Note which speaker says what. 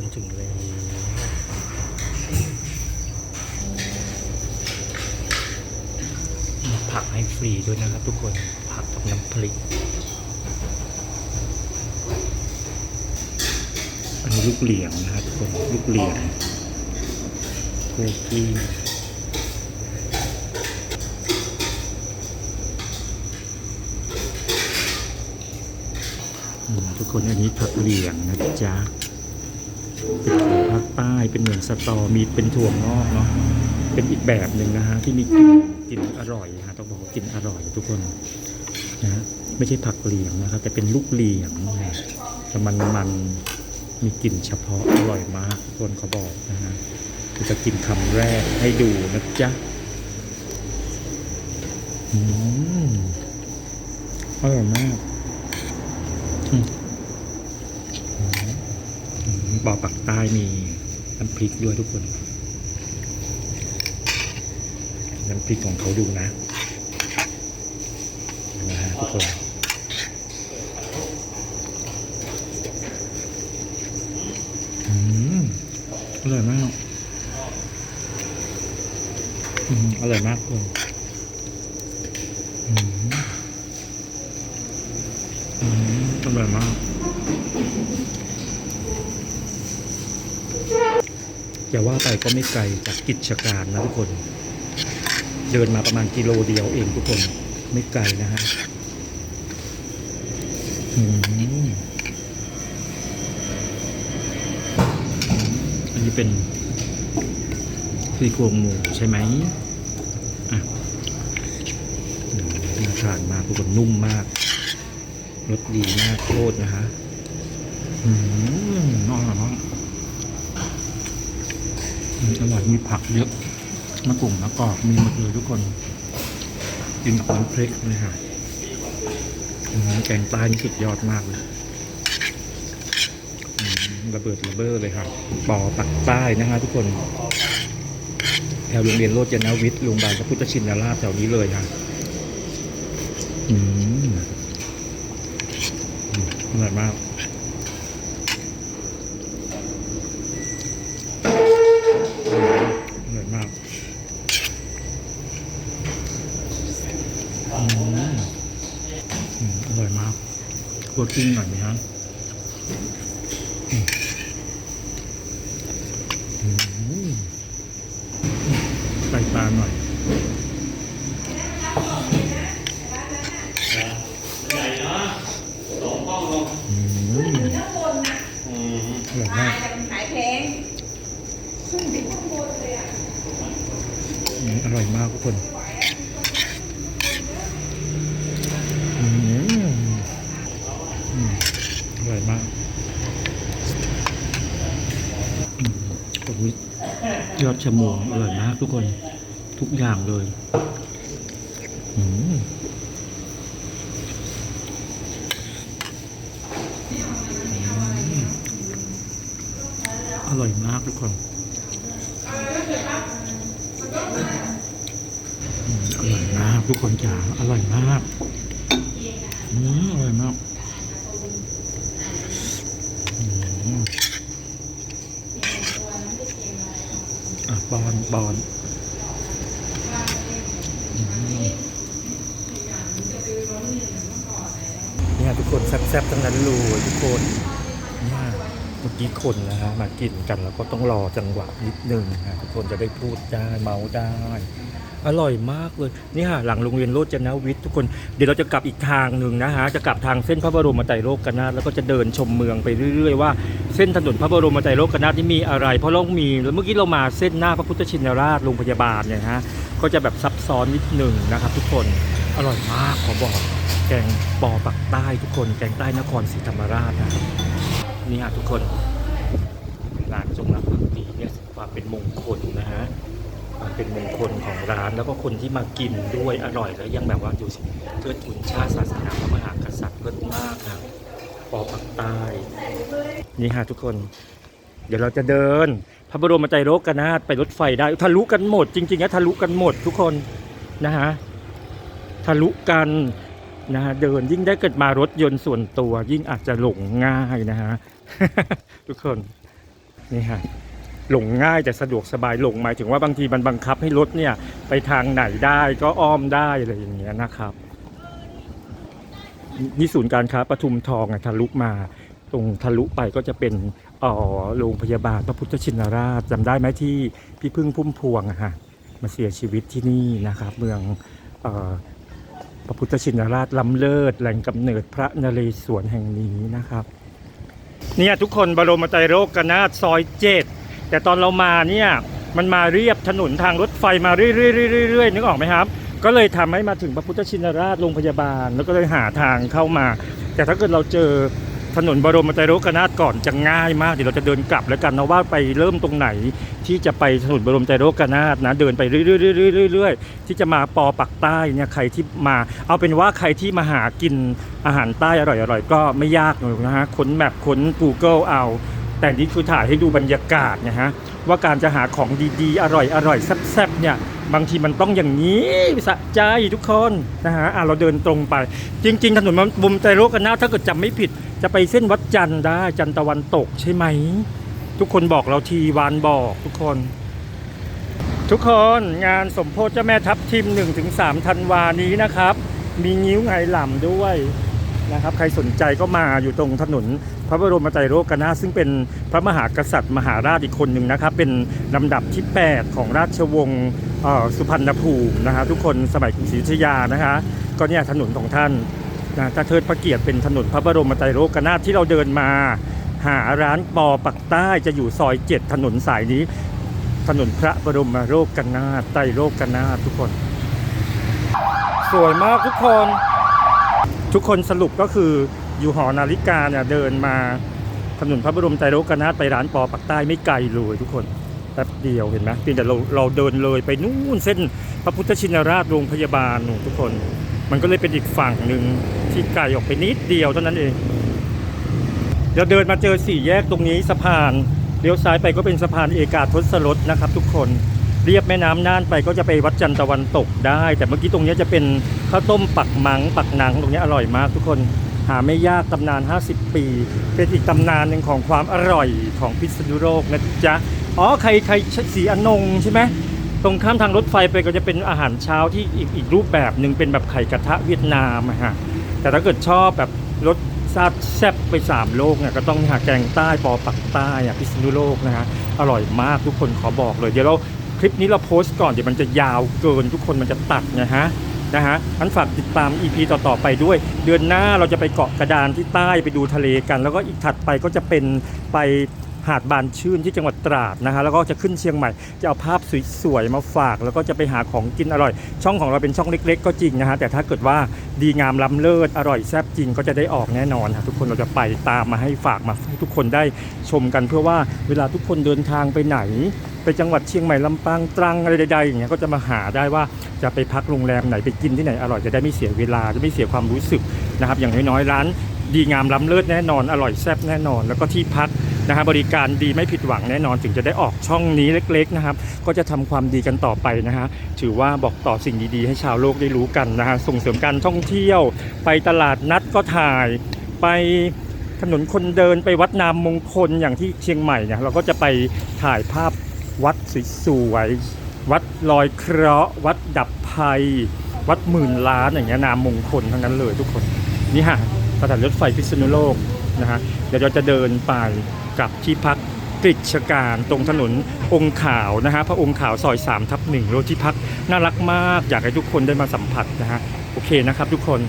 Speaker 1: คนถึงแล้วมีผักให้ฟรีด้วยนะครับทุกคนผักกับน้ำพริก อันนี้ลูกเหลียงนะครับทุกคนลูกเหลียงโคกี้ทุกคนอันนี้ผักเหลียงนะจ๊ะ เป็นของภาคใต้เป็นเหมือนสตอมีเป็นถั่วงอกเนาะเป็นอีกแบบหนึ่งนะฮะที่มีกลิ่นกลิ่นอร่อยฮะต้องบอกว่ากลิ่นอร่อยทุกคนนะฮะไม่ใช่ผักเหลียงนะครับแต่เป็นลูกเหลียงนะแต่มันมันมีกลิ่นเฉพาะอร่อยมากทุกคนเขาบอกนะฮะเราจะกินคำแรกให้ดูนะจ๊ะอืมอร่อยมากอ บ่อปักใต้มีน้ำพริกด้วยทุกคน น้ำพริกของเขาดูนะนะฮะทุกคนอร่อยมากอืมอร่อยมากคุณอืมอืมอร่อยมาก อย่าว่าไปก็ไม่ไกลจากกิจการนะทุกคน เดินมาประมาณกิโลเดียวเองทุกคนไม่ไกลนะฮะอันนี้เป็นซี่โครงหมูใช่ไหมอะน่าทานมากทุกคนนุ่มมากรสดีมากโคตรนะฮะอืมอ่อยมากอืม อร่อยมีผักเยอะมะกลุ่มะกอกมีหมดเลยทุกคนกินกับน้ำพริกเลยค่ะแกงใต้นี่สุดยอดมากเลยระเบิดระเบ้อเลยครับปอปักใต้นะฮะทุกคน แถวโรงเรียนโรจนวิทย์โรงพยาบาลพระพุทธชินราชแถวนี้เลยค่ะอืมอร่อยมาก อร่อยมาก อืมอืมอร่อยมากคั่วกิ้งหน่อยไหมฮะอืมใส่ปลาหน่อย
Speaker 2: ใหญ่เนาะสองห้องลง
Speaker 1: อืม
Speaker 3: ข้างบนนะ
Speaker 2: อืม
Speaker 1: อร่อยมาก
Speaker 3: แต่มันขายแพงขึ้นไปข้างบนเลยอะ
Speaker 1: อืมอร่อยมากทุกคนอืมอืมอร่อยมากอืมโอ้ย ยอดชะมวงอร่อยมากทุกคนทุกอย่างเลยอืมอร่อยมากทุกคนอืมอร่อยมากทุกคนจ๋าอร่อยมากอืมอร่อยมากอืมอะ บอนบอนเนี่ยทุกคนแซ่บๆทั้งนั้นเลยทุกคนเนี่ยเมื่อกี้คนนะฮะมากินกันแล้วก็ต้องรอจังหวะนิดนึงนะทุกคนจะได้พูดได้เมาได้ อร่อยมากเลยนี่ค่ะหลังโรงเรียนโรจนวิทย์ทุกคนเดี๋ยวเราจะกลับอีกทางหนึ่งนะฮะจะกลับทางเส้นพระบรมไตรโลกนาถแล้วก็จะเดินชมเมืองไปเรื่อยๆว่าเส้นถนนพระบรมไตรโลกนาถนี่มีอะไร เพราะเรามีแล้วเมื่อกี้เรามาเส้นหน้าพระพุทธชินราชโรงพยาบาลเนี่ยฮะก็จะแบบซับซ้อนนิดหนึ่งนะครับ ทุกคนอร่อยมากขอบอก แกงปอปักใต้ทุกคนแกงใต้นครศรีธรรมราชนะนี่ฮะทุกคนร้านจง เป็นมงคลของร้าน แล้วก็คนที่มากินด้วยอร่อยแล้วยังแบบว่าอยู่เกิดทุนชาติศาสนาพระมหากษัตริย์เลิศมากค่ะปอปักใต้นี่ฮะทุกคน เดี๋ยวเราจะเดิน พระบรมไตรโลกนาถไปรถไฟได้ทะลุกันหมด จริงๆนะทะลุกันหมดทุกคนนะฮะทะลุกันนะฮะเดินยิ่งได้เกิดมารถยนต์ส่วนตัว ยิ่งอาจจะหลงง่ายนะฮะทุกคนนี่ฮะ หลงง่ายแต่สะดวกสบายหลงหมายถึงว่าบางทีมันบังคับให้รถเนี่ยไปทางไหนได้ก็อ้อมได้อะไรอย่างเงี้ยนะครับนี่ศูนย์การค้าปทุมทองทะลุมา ตรงทะลุไปก็จะเป็นอ่อโรงพยาบาลพระพุทธชินราชจำได้ไหมที่พี่พึ่งพุ่มพวงอะฮะมาเสียชีวิตที่นี่นะครับ เมืองออพระพุทธชินราชล้ำเลิศแหล่งกำเนิดพระนเรศวรแห่งนี้นะครับ เนี่ยทุกคนบรมไตรโลกนาถซอยเจ็ด แต่ตอนเรามาเนี่ยมันมาเรียบถนนทางรถไฟมาเรื่อยๆๆๆนึกออกไหมครับ ก็เลยทำให้มาถึงพระพุทธชินราชโรงพยาบาล แล้วก็เลยหาทางเข้ามา แต่ถ้าเกิดเราเจอถนนบรมไตรโลกนาถก่อนจะง่ายมากเดี๋ยวเราจะเดินกลับแล้วกันนะว่าไปเริ่มตรงไหน ที่จะไปถนนบรมไตรโลกนาถนะเดินไปเรื่อยๆๆๆๆที่จะมาปอปักใต้เนี่ยใครที่มา เอาเป็นว่าใครที่มาหากินอาหารใต้อร่อยๆก็ไม่ยากหรอกนะฮะค้นแมปค้น Google เอา แต่นี่คือถ่ายให้ดูบรรยากาศนะฮะว่าการจะหาของดีๆ อร่อยอร่อยๆแซ่บๆเนี่ยบางทีมันต้องอย่างนี้สะใจทุกคนนะฮะอะเราเดินตรงไป จริง ๆ ถนนบุมไตรโลกันาถถ้าเกิดจำไม่ผิดจะไปเส้นวัดจันทร์ได้จันตะวันตกใช่ไหม ทุกคนบอกเราทีวานบอกทุกคน ทุกคนงานสมโพธิเจ้าแม่ทับทิม1-3ธันวานี้นะครับ มีงิ้วไหหล่ำด้วยนะครับใครสนใจก็มาอยู่ตรงถนน พระบรมไตรโลกนาถซึ่งเป็นพระมหากษัตริย์มหาราชอีกคนหนึ่งนะครับ เป็นลำดับที่ 8 ของราชวงศ์สุพรรณภูมินะฮะทุกคนสมัยกรุงศรีอยุธยานะคะก็เนี่ยถนนของท่านนะถ้าเทิดพระเกียรติเป็นถนนพระบรมไตรโลกนาถที่เราเดินมา หาร้านปอปักใต้จะอยู่ซอย7ถนนสายนี้ ถนนพระบรมโลกนาถไตรโลกนาถทุกคน สวยมากทุกคน ทุกคนสรุปก็คือ อยู่หอนาฬิกาเนี่ยเดินมาถนนพระบรมไตรโลกนาถไปร้านปอปักใต้ไม่ไกลเลยทุกคนแป๊บเดียวเห็นไหมเพียงแต่เราเราเดินเลยไปนู่นเส้นพระพุทธชินราชโรงพยาบาลนู่นทุกคน มันก็เลยเป็นอีกฝั่งหนึ่งที่ไกลออกไปนิดเดียวเท่านั้นเองเดี๋ยวเดินมาเจอสี่แยกตรงนี้สะพานเลี้ยวซ้ายไปก็เป็นสะพานเอกาทศรสนะครับ ทุกคนเรียบแม่น้ำน่านไปก็จะไปวัดจันทร์ตะวันตกได้ แต่เมื่อกี้ตรงนี้จะเป็นข้าวต้มปักมังปักหนังตรงนี้อร่อยมากทุกคน หาไม่ยากตำนาน 50 ปี เป็นอีกตำนานหนึ่งของความอร่อยของพิษณุโลกนะจ๊ะ อ๋อ ใครใครสีอนงใช่ไหม ตรงข้ามทางรถไฟไปก็จะเป็นอาหารเช้าที่อีกอีกรูปแบบหนึ่งเป็นแบบไข่กระทะเวียดนามฮะ แต่ถ้าเกิดชอบแบบรสซาบแซ่บไปสามโลกเนี่ยก็ต้องหาแกงใต้ปอปักใต้อะพิษณุโลกนะฮะ อร่อยมากทุกคนขอบอกเลย เดี๋ยวเราคลิปนี้เราโพสต์ก่อนเดี๋ยวมันจะยาวเกินทุกคนมันจะตัดนะฮะ นะฮะอันฝากติดตาม EP ต่อๆไปด้วย เดือนหน้าเราจะไปเกาะกระดานที่ใต้ไปดูทะเลกัน แล้วก็อีกถัดไปก็จะเป็นไปหาดบานชื่นที่จังหวัดตราดนะฮะแล้วก็จะขึ้นเชียงใหม่ จะเอาภาพสวยๆมาฝาก แล้วก็จะไปหาของกินอร่อย ช่องของเราเป็นช่องเล็ก ๆ ก็จริงนะฮะแต่ถ้าเกิดว่าดีงามล้ำเลิศอร่อยแซ่บจริงก็จะได้ออกแน่นอนฮะทุกคนเราจะไปตามมาให้ฝากมาให้ทุกคนได้ชมกันเพื่อว่าเวลาทุกคนเดินทางไปไหน ไปจังหวัดเชียงใหม่ลำปางตรังอะไรใดๆอย่างเงี้ยก็จะมาหาได้ว่า จะไปพักโรงแรมไหนไปกินที่ไหนอร่อยจะได้ไม่เสียเวลาจะไม่เสียความรู้สึกนะครับอย่างน้อยๆร้านดีงามล้ำเลิศแน่นอนอร่อยแซ่บแน่นอน แล้วก็ที่พักนะฮะบริการดีไม่ผิดหวังแน่นอนถึงจะได้ออกช่องนี้เล็ก ๆนะครับ ก็จะทำความดีกันต่อไปนะฮะถือว่าบอกต่อสิ่งดีๆ ให้ชาวโลกได้รู้กันนะฮะส่งเสริมการท่องเที่ยว ไปตลาดนัดก็ถ่าย ไปถนนคนเดินไปวัดนามมงคลอย่างที่เชียงใหม่เนี่ยเราก็จะไปถ่ายภาพวัดสวยๆ วัดลอยเคราะห์วัดดับภัย วัดหมื่นล้านอย่างเงี้ยนามมงคลทั้งนั้นเลยทุกคนนี่ฮะสถานรถไฟพิษณุโลกนะฮะเดี๋ยวเราจะเดินไปกับที่พักกฤษการตรงถนนองค์ขาวนะฮะพระองค์ขาวซอย3ทับหนึ่งรถที่พักน่ารักมากอยากให้ทุกคนได้มาสัมผัสนะฮะโอเคนะครับทุกคน